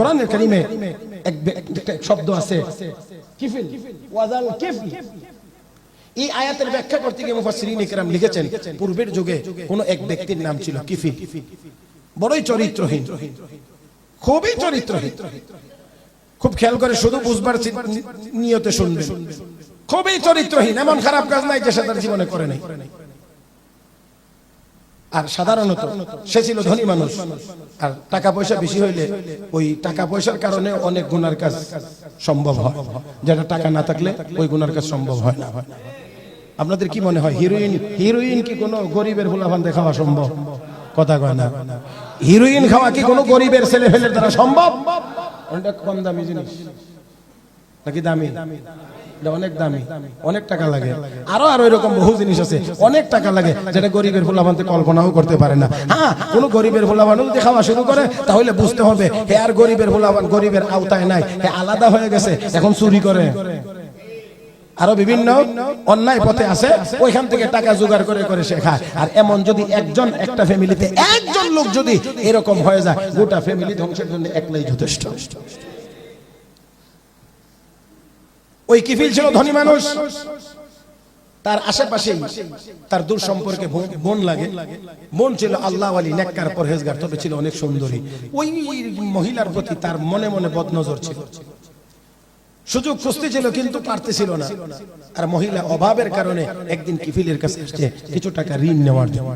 কোরআনের কারিমে এক শব্দ আছে। কিফিল। ওয়াজাল কিফল। এই আয়াতের ব্যাখ্যা করতে গিয়ে মুফাসসিরিন ইকরাম লিখেছেন, পূর্বের যুগে কোন এক ব্যক্তির নাম ছিল কিফিল। বড়ই চরিত্রহীন। খুবই চরিত্রহীন। খুব খেয়াল করে শুধু বুঝবার নিয়তে শুনবেন। খুবই চরিত্রহীন। এমন খারাপ কাজ নাই যে সে তার জীবনে করে নাই। আর সাধারণত সে ছিল ধনী মানুষ। আর টাকা পয়সা বেশি হইলে ওই টাকা পয়সার কারণে অনেক গুনার কাজ সম্ভব হয়। যেটা টাকা না থাকলে ওই গুনার কাজ সম্ভব হয় না। আপনাদের কি মনে হয় হিরোইন হিরোইন কি কোনো গরিবের ভোলাভান খাওয়া সম্ভব? কথা কয় না। হিরোইন খাওয়া কি কোনো গরিবের ছেলে ফেলের দ্বারা সম্ভব? কম দামি জিনিস। নাকি দামি? এটা অনেক দামি, অনেক টাকা লাগে। আরও আরও এরকম বহু জিনিস আছে। অনেক টাকা লাগে যেটা গরিবের ভোলাভান্তে কল্পনাও করতে পারে না। হ্যাঁ কোন গরিবের যদি খাওয়া শুরু করে, তাহলে বুঝতে হবে, হে আর গরিবের ভোলাভান গরিবের আওতায় নাই, হে আলাদা হয়ে গেছে, এখন চুরি করে। আরও বিভিন্ন অন্যায় পথে আছে, ওইখান থেকে টাকা জোগাড় করে করে খায় আর এমন যদি একজন, একটা ফ্যামিলিতে একজন লোক যদি এরকম হয়ে যায়, গোটা ফ্যামিলি ধ্বংসের জন্য একলাই যথেষ্ট। ওই কিফিল ছিল ধনী মানুষ। তার আশেপাশে তার দূর সম্পর্কে বোন লাগে। বোন ছিল আল্লাহ আলী, নেককার পরহেজগার, তবে ছিল অনেক সুন্দরী। ওই মহিলার প্রতি তার মনে মনে বদনজর ছিল। সুযোগ খুঁজতে ছিল, কিন্তু পারতেছিল না। আর মহিলা অভাবের কারণে একদিন কিফিলের কাছে কিছু টাকা ঋণ নেওয়ার জন্য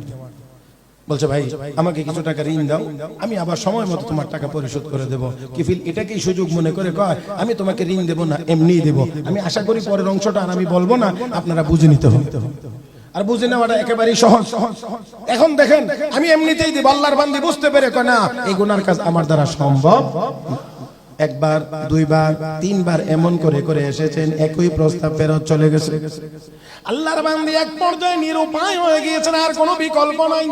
বলছে, ভাই, আমাকে কিছু টাকা ঋণ দাও, আমি আবার সময় মতো তোমার টাকা পরিশোধ করে দেবো। কিফিল এটাকেই সুযোগ মনে করে কয়, আমি তোমাকে ঋণ দেবো না, এমনিই দেবো। আমি আশা করি পরের অংশটা আর আমি বলব না, আপনারা বুঝে নিতে হবে। আর বুঝে নেওয়াটা একেবারেই সহজ। এখন দেখেন, আমি এমনিতেই দিব, আল্লাহর বান্দি বুঝতে পেরে কয়, না, এই গুনার কাজ আমার দ্বারা সম্ভব একবার, দুইবার, তিনবার এমন করে করে এসেছেন, একই প্রস্তাব ফেরত চলে গেছে। আল্লাহর বান্দি এক পর্যায়ে নিরুপায় হয়ে গিয়েছেন, আর কোনো বিকল্প নাই।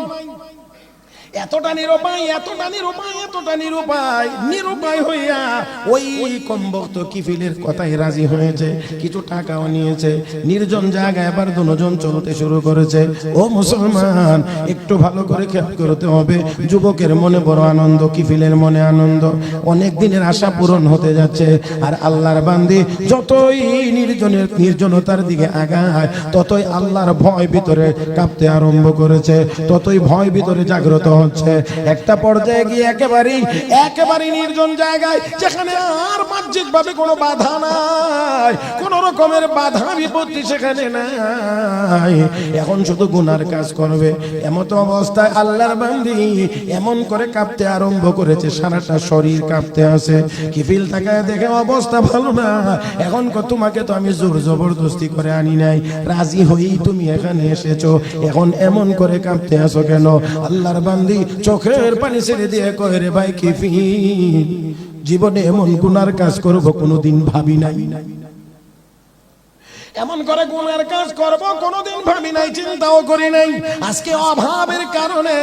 এতটা নিরুপায় এতটা নিরুপায় এতটা নিরুপায় নিরুপায় হইয়া ওই কমবক্ত কিফিলের কথাই রাজি হয়েছে, কিছু টাকাও নিয়েছে, নির্জন জায়গায় এবার দুজন চলতে শুরু করেছে। ও মুসলমান, একটু ভালো করে খেয়াল করতে হবে, যুবকের মনে বড় আনন্দ, কিফিলের মনে আনন্দ। অনেক দিনের আশা পূরণ হতে যাচ্ছে, আর আল্লাহর বান্দি যতই নির্জনের নির্জনতার দিকে আগায়, ততই আল্লাহর ভয় ভিতরে কাঁপতে আরম্ভ করেছে, ততই ভয় ভিতরে জাগ্রত হচ্ছে একটা পর্যায়ে গিয়ে একেবারেই একেবারেই নির্জন জায়গায়, যেখানে আর বাহ্যিক ভাবে কোনো বাধা নাই, কোন রকমের বাধা বিপত্তি সেখানে নাই। এখন শুধু গুনার কাজ করবে। এমত অবস্থায় আল্লাহর বান্দি এমন করে কাঁপতে আরম্ভ করেছে, সারাটা শরীর কাঁপতে আছে। কিফিল তাকায় দেখে অবস্থা ভালো না। এখন তোমাকে তো আমি জোর জবরদস্তি করে আনি নাই। রাজি হয়েই তুমি এখানে এসেছ। এখন এমন করে কাঁপতে আছো কেন? আল্লাহর বান্দি চোখের পানি ছেড়ে দিয়ে কয় রে ভাই, কি জীবনে এমন গুনার কাজ করব কোনোদিন ভাবি নাই। এমন করে গুনার কাজ করব, কোনোদিন ভাবি নাই, চিন্তাও করি নাই। আজকে অভাবের কারণে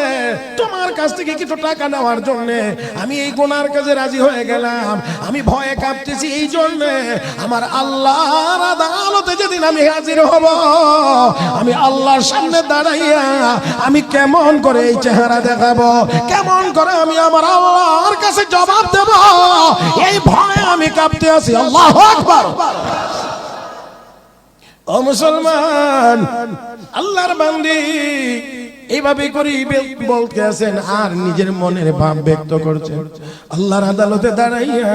তোমার কাছ থেকে কিছু টাকা নেওয়ার জন্য আমি এই গুণার কাজে রাজি হয়ে গেলাম। আমি ভয়ে কাঁপতেছি এই জন্য আমার আল্লাহর আদালতে যেদিন আমি হাজির হব, আমি আল্লাহর সামনে দাঁড়াইয়া আমি কেমন করে এই চেহারা দেখাবো, কেমন করে আমি আমার আল্লাহর কাছে জবাব দেব, এই ভয়ে আমি কাঁপতে আছি। আল্লাহ আকবার। ও মুসলমান, আল্লাহর বান্দি, এইভাবে করি বলতে আছেন, আর নিজের মনের ভাব ব্যক্ত করছেন। আল্লাহর আদালতে দাঁড়াইয়া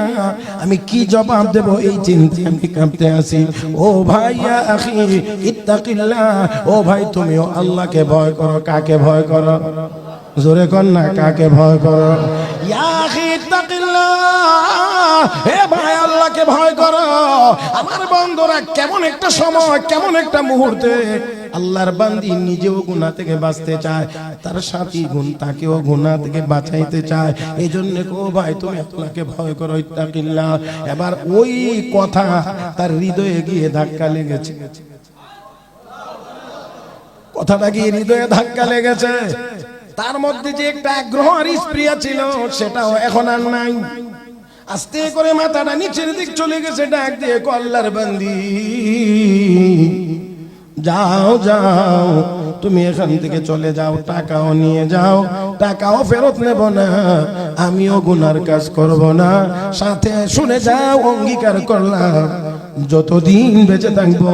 আমি কি জবাব দেব, এই চিন্তা আমি কাঁপতে আছি। ও ভাইয়া আখি, ইত্তাকিল্লাহ, ও ভাই, তুমিও আল্লাহকে ভয় করো, কাকে ভয় করো? জোরে কর না, কাকে ভয় করো? হে ভাই আল্লাহকে ভয় করো। আমার বন্ধুরা, কেমন একটা সময়, কেমন একটা মুহূর্তে আল্লাহর বান্দি নিজেও গুনাহ থেকে বাঁচতে চায়, তার সাথী গুণ তাকেও গুনাহ থেকে বাঁচাইতে চায়। এই জন্য কো ভাই, তুমি আল্লাহকে ভয় করো, ইত্তাকিল্লাহ। এবার ওই কথা তার হৃদয়ে গিয়ে ধাক্কা লেগেছে। কথাটা গিয়ে হৃদয়ে ধাক্কা লেগেছে? তার মধ্যে যে একটা আগ্রহ আর স্প্রিয়া ছিল সেটাও এখন আর নাই। আস্তে করে মাথাটা নিচের দিক চলে গেছে, ডাক দিয়ে কল্লার বান্দি। যাও যাও, তুমি এখান থেকে চলে যাও, টাকাও নিয়ে যাও, টাকাও ফেরত নেব না, আমিও গুনার কাজ করব না। সাথে শুনে যাও, অঙ্গীকার করলাম, যতদিন বেঁচে থাকব,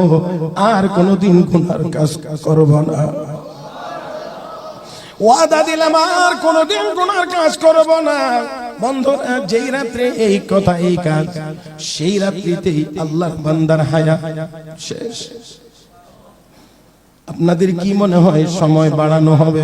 আর কোনোদিন গুনার কাজ করব না। ওয়াদা দিলাম আর কোনোদিন গুনার কাজ করব না। বন্ধুরা, যেই রাত্রে এই কথা, এই কাজ, সেই রাত্রিতেই আল্লাহর বান্দার হায়া শেষ। আপনাদের কি মনে হয়, সময় বাড়ানো হবে?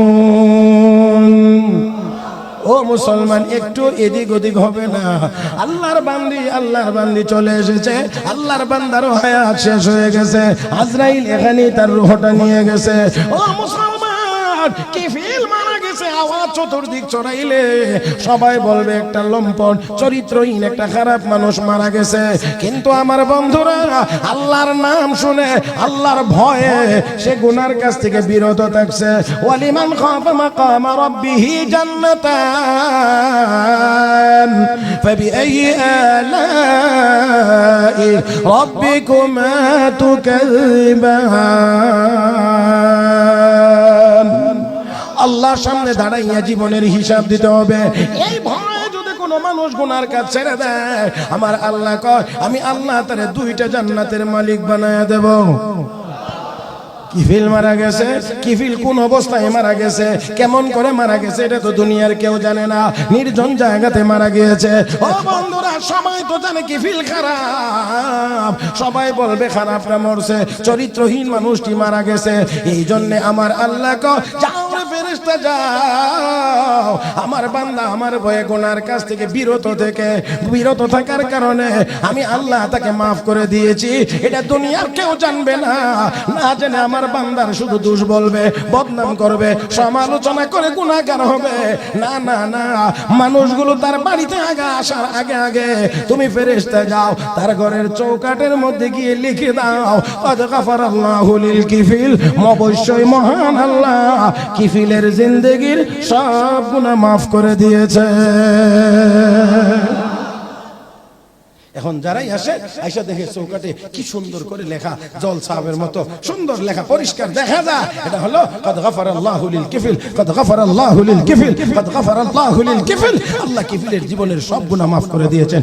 মুসলমান, একটু এদিক ওদিক হবে না। আল্লাহর বান্দি আল্লাহর বান্দি চলে এসেছে। আল্লাহর বান্দারও হায়াত শেষ হয়ে গেছে। আজরাইল এখানেই তার রুহটা নিয়ে গেছে। ও মুসলমান, কি আওয়াজ চতুর্দিক ছড়াইলে সবাই বলবে একটা লম্পট চরিত্রহীন একটা খারাপ মানুষ মারা গেছে কিন্তু আমার বন্ধুরা আল্লাহর নাম শুনে আল্লাহর ভয়ে সে গুনার কাছ থেকে বিরত থাকছে ওয়ালিমান খাফা মাকাম রাব্বিহি জান্নাতান فبأي آلاء ربكما تكذبان আল্লাহর সামনে দাঁড়াইয়া জীবনের হিসাব দিতে হবে। এই ভয়ে যদি কোনো মানুষ গুনার কাজ ছেড়ে দেয়, আমার আল্লাহ কয়, আমি আল্লাহ তারে দুইটা জান্নাতের মালিক বানায় দেব। কিফিল মারা গেছে, কিফিল কোন অবস্থায় মারা গেছে, কেমন করে মারা গেছে, এটা তো দুনিয়ার কেউ জানে না। নির্জন জায়গাতে মারা গিয়েছে। ও বন্ধুরা, সবাই তো জানে কিফিল খারাপ। সবাই বলবে খারাপটা মরছে। চরিত্রহীন মানুষটি মারা গেছে। এই জন্য আমার আল্লাহ রে ফেরেশতা যাও। আমার বান্দা আমার ভয়ে গোনার কাছ থেকে বিরত থেকে, বিরত থাকার কারণে আমি আল্লাহ তাকে মাফ করে দিয়েছি। এটা দুনিয়ার কেউ জানবে না। না জেনে আমার বান্দার শুধু দোষ বলবে, বদনাম করবে, সমালোচনা করে গুণাগার হবে। না না না, মানুষগুলো তার বাড়িতে আগে আসার আগে আগে তুমি ফেরেশতে যাও, তার ঘরের চৌকাটের মধ্যে গিয়ে লিখে দাও, কদ আল্লাহু লিল কিফিল অবশ্যই মহান আল্লাহ। কিফিলের জিন্দেগির সব গুনাহ মাফ করে দিয়েছে। এখন যারাই আসে, আইসা দেখে চৌকাটে কি সুন্দর করে লেখা জল সাহেবের মতো, সুন্দর লেখা, পরিষ্কার, দেখা যায়। এটা হলো, কদ গফার আল্লাহু লিল কিফিল, কদ গফার আল্লাহু লিল কিফিল, কদ গফার আল্লাহু লিল কিফিল। আল্লাহ কিফিলের জীবনের সব গুনাহ মাফ করে দিয়েছেন।